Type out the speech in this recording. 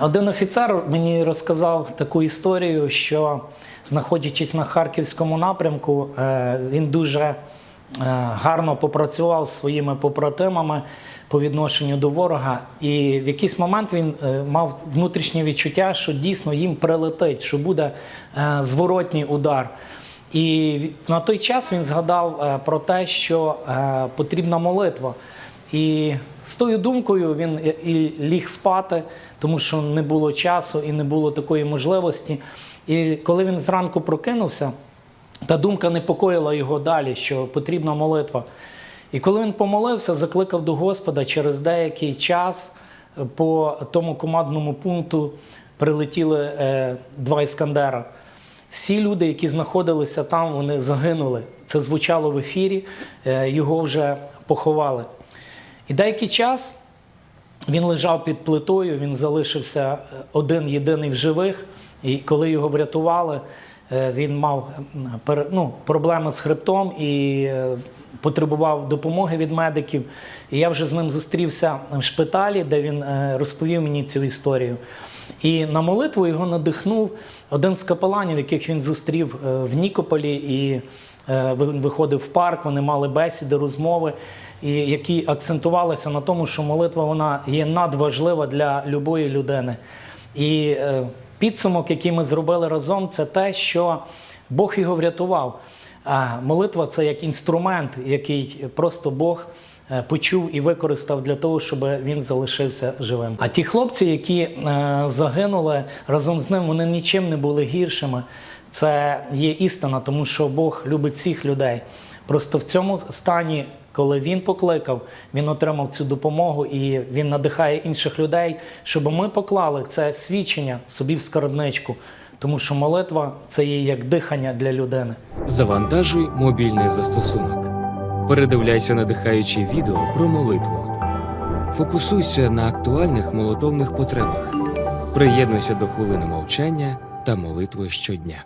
Один офіцер мені розказав таку історію, що знаходячись на харківському напрямку, е, він дуже е, гарно попрацював зі своїми побратимами по відношенню до ворога. І в якийсь момент він е, мав внутрішнє відчуття, що дійсно їм прилетить, що буде зворотній удар. І на той час він згадав про те, що потрібна молитва. І з тою думкою він і ліг спати, тому що не було часу і не було такої можливості. І коли він зранку прокинувся, та думка непокоїла його далі, що потрібна молитва. І коли він помолився, закликав до Господа через деякий час е, по тому командному пункту прилетіли е, два іскандера. Всі люди, які знаходилися там, вони загинули. Це звучало в ефірі, е, його вже поховали. І деякий час він лежав під плитою, він залишився е, один єдиний в живих. І коли його врятували, е, він мав ну, проблеми з хребтом і е, потребував допомоги від медиків. І я вже з ним зустрівся в шпиталі, де він е, розповів мені цю історію. І на молитву його надихнув один з капеланів, яких він зустрів е, в Нікополі. І Е, Він виходив в парк, вони мали бесіди, розмови, і які акцентувалися на тому, що молитва вона є надважлива для любої людини. І е, підсумок, який ми зробили разом, це те, що Бог його врятував. А молитва це як інструмент, який просто Бог е, почув і використав для того, щоб він залишився живим. А ті хлопці, які е, загинули разом з ним, вони нічим не були гіршими. Це є істина, тому що Бог любить всіх людей. Просто в цьому стані, коли він покликав, він отримав цю допомогу і він надихає інших людей, щоб ми поклали це свідчення собі в скарбничку, тому що молитва це є як дихання для людини. Завантажуй мобільний застосунок. Передивляйся надихаючі відео про молитву. Фокусуйся на актуальних молитовних потребах. Приєднуйся до хвилини мовчання та молитви щодня.